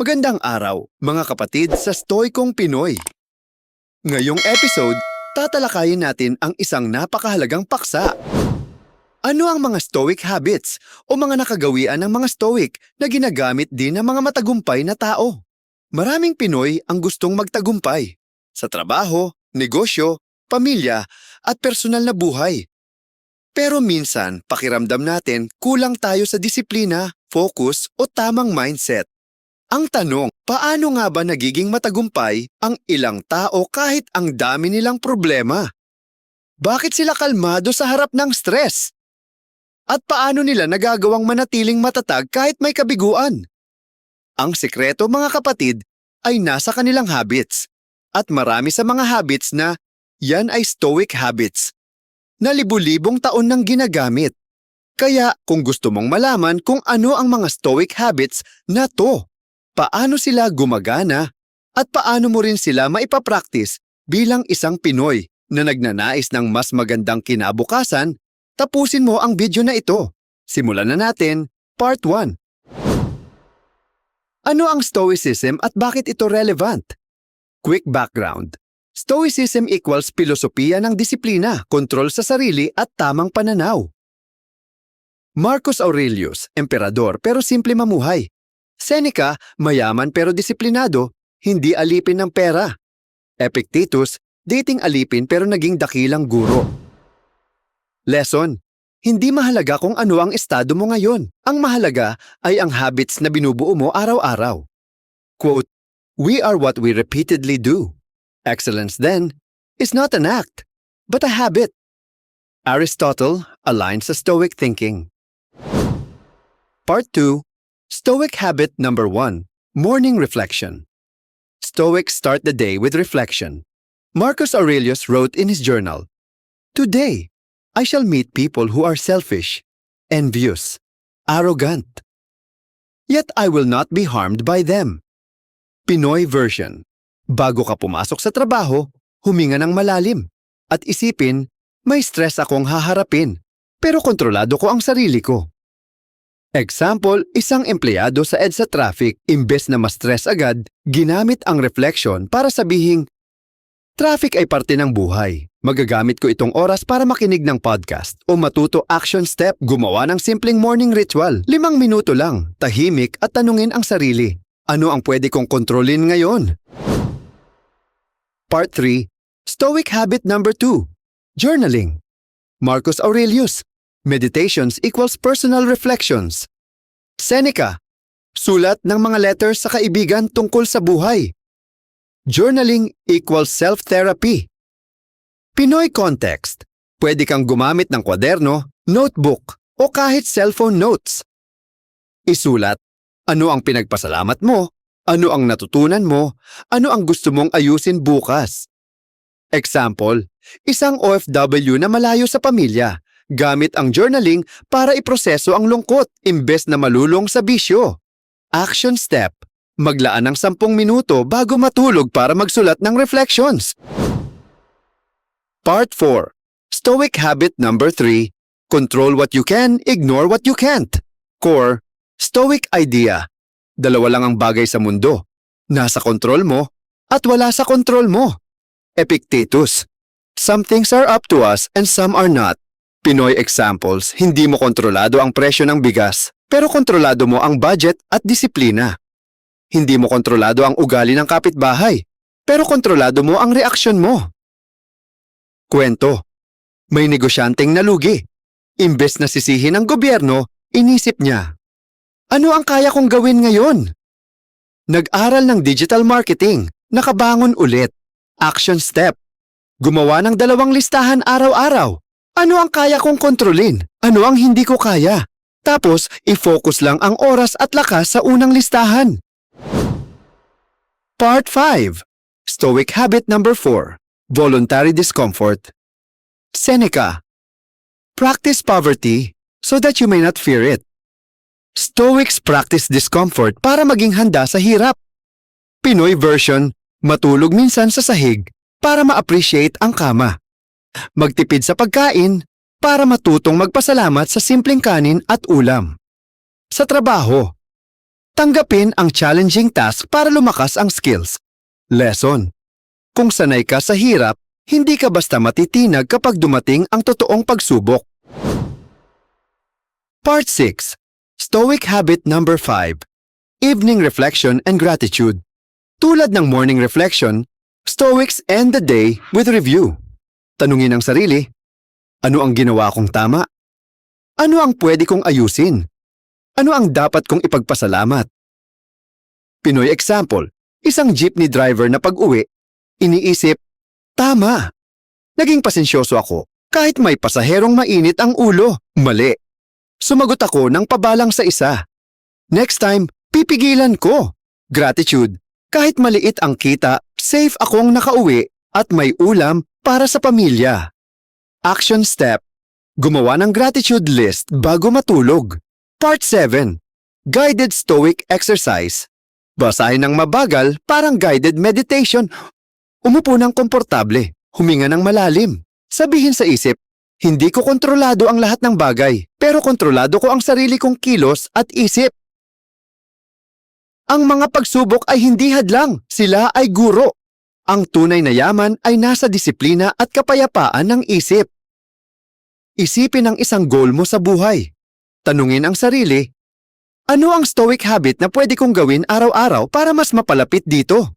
Magandang araw, mga kapatid sa Stoikong Pinoy. Ngayong episode, tatalakayin natin ang isang napakahalagang paksa. Ano ang mga Stoic habits o mga nakagawian ng mga Stoic na ginagamit din ng mga matagumpay na tao? Maraming Pinoy ang gustong magtagumpay sa trabaho, negosyo, pamilya at personal na buhay. Pero minsan, pakiramdam natin kulang tayo sa disiplina, focus o tamang mindset. Ang tanong, paano nga ba nagiging matagumpay ang ilang tao kahit ang dami nilang problema? Bakit sila kalmado sa harap ng stress? At paano nila nagagawang manatiling matatag kahit may kabiguan? Ang sekreto mga kapatid ay nasa kanilang habits. At marami sa mga habits na yan ay stoic habits na libu-libong taon nang ginagamit. Kaya kung gusto mong malaman kung ano ang mga stoic habits na to, paano sila gumagana, at paano mo rin sila maipapractice bilang isang Pinoy na nagnanais ng mas magandang kinabukasan, tapusin mo ang video na ito. Simulan na natin, Part 1. Ano ang Stoicism at bakit ito relevant? Quick background. Stoicism equals filosofiya ng disiplina, kontrol sa sarili at tamang pananaw. Marcus Aurelius, emperador pero simple mamuhay. Seneca, mayaman pero disiplinado, hindi alipin ng pera. Epictetus, dating alipin pero naging dakilang guro. Lesson, hindi mahalaga kung ano ang estado mo ngayon. Ang mahalaga ay ang habits na binubuo mo araw-araw. Quote, We are what we repeatedly do. Excellence, then, is not an act, but a habit. Aristotle aligns sa Stoic thinking. Part 2 Stoic habit number 1 Morning reflection. Stoics start the day with reflection. Marcus Aurelius wrote in his journal Today, I shall meet people who are selfish, envious, arrogant. Yet I will not be harmed by them. Pinoy version. Bago ka pumasok sa trabaho, huminga ng malalim at isipin, may stress akong haharapin, pero kontrolado ko ang sarili ko. Example, isang empleyado sa EDSA traffic, imbes na ma-stress agad, ginamit ang reflection para sabihing, Traffic ay parte ng buhay. Magagamit ko itong oras para makinig ng podcast o matuto action step, gumawa ng simpleng morning ritual. Limang minuto lang, tahimik at tanungin ang sarili. Ano ang pwede kong kontrolin ngayon? Part 3 Stoic Habit Number 2 Journaling Marcus Aurelius Meditations equals personal reflections. Seneca Sulat ng mga letters sa kaibigan tungkol sa buhay. Journaling equals self-therapy. Pinoy context. Pwede kang gumamit ng kwaderno, notebook, o kahit cellphone notes. Isulat, ano ang pinagpasalamat mo, ano ang natutunan mo, ano ang gusto mong ayusin bukas. Example, isang OFW na malayo sa pamilya, gamit ang journaling para iproseso ang lungkot imbes na malulong sa bisyo. Action step, maglaan ng 10 minuto bago matulog para magsulat ng reflections. Part 4. Stoic habit number 3. Control what you can, ignore what you can't. Core. Stoic idea. Dalawa lang ang bagay sa mundo. Nasa kontrol mo at wala sa kontrol mo. Epictetus. Some things are up to us and some are not. Pinoy examples, hindi mo kontrolado ang presyo ng bigas, pero kontrolado mo ang budget at disiplina. Hindi mo kontrolado ang ugali ng kapitbahay, pero kontrolado mo ang reaksyon mo. Kwento. May negosyanteng nalugi. Imbes na sisihin ng gobyerno, inisip niya. Ano ang kaya kong gawin ngayon? Nag-aral ng digital marketing, nakabangon ulit. Action step. Gumawa ng dalawang listahan araw-araw. Ano ang kaya kong kontrolin? Ano ang hindi ko kaya? Tapos, i-focus lang ang oras at lakas sa unang listahan. Part 5. Stoic habit number 4. Voluntary discomfort. Seneca. Practice poverty so that you may not fear it. Stoics practice discomfort para maging handa sa hirap. Pinoy version, matulog minsan sa sahig para ma-appreciate ang kama. Magtipid sa pagkain para matutong magpasalamat sa simpleng kanin at ulam. Sa trabaho, Tanggapin ang challenging task para lumakas ang skills. Lesson. Kung sanay ka sa hirap, hindi ka basta matitinag kapag dumating ang totoong pagsubok. Part 6. Stoic Habit Number 5. Evening Reflection and Gratitude. Tulad ng morning reflection, Stoics end the day with review. Tanungin ang sarili, ano ang ginawa kong tama? Ano ang pwede kong ayusin? Ano ang dapat kong ipagpasalamat? Pinoy example, isang jeepney driver na pag-uwi, iniisip, tama. Naging pasensyoso ako kahit may pasaherong mainit ang ulo. Mali. Sumagot ako ng pabalang sa isa. Next time, pipigilan ko. Gratitude. Kahit maliit ang kita, safe akong nakauwi at may ulam para sa pamilya. Action step. Gumawa ng gratitude list bago matulog. Part 7. Guided Stoic Exercise. Basahin ng mabagal parang guided meditation. Umupo ng komportable, huminga ng malalim. Sabihin sa isip, hindi ko kontrolado ang lahat ng bagay, pero kontrolado ko ang sarili kong kilos at isip. Ang mga pagsubok ay hindi hadlang, sila ay guro. Ang tunay na yaman ay nasa disiplina at kapayapaan ng isip. Isipin ang isang goal mo sa buhay. Tanungin ang sarili, ano ang stoic habit na pwede kong gawin araw-araw para mas mapalapit dito?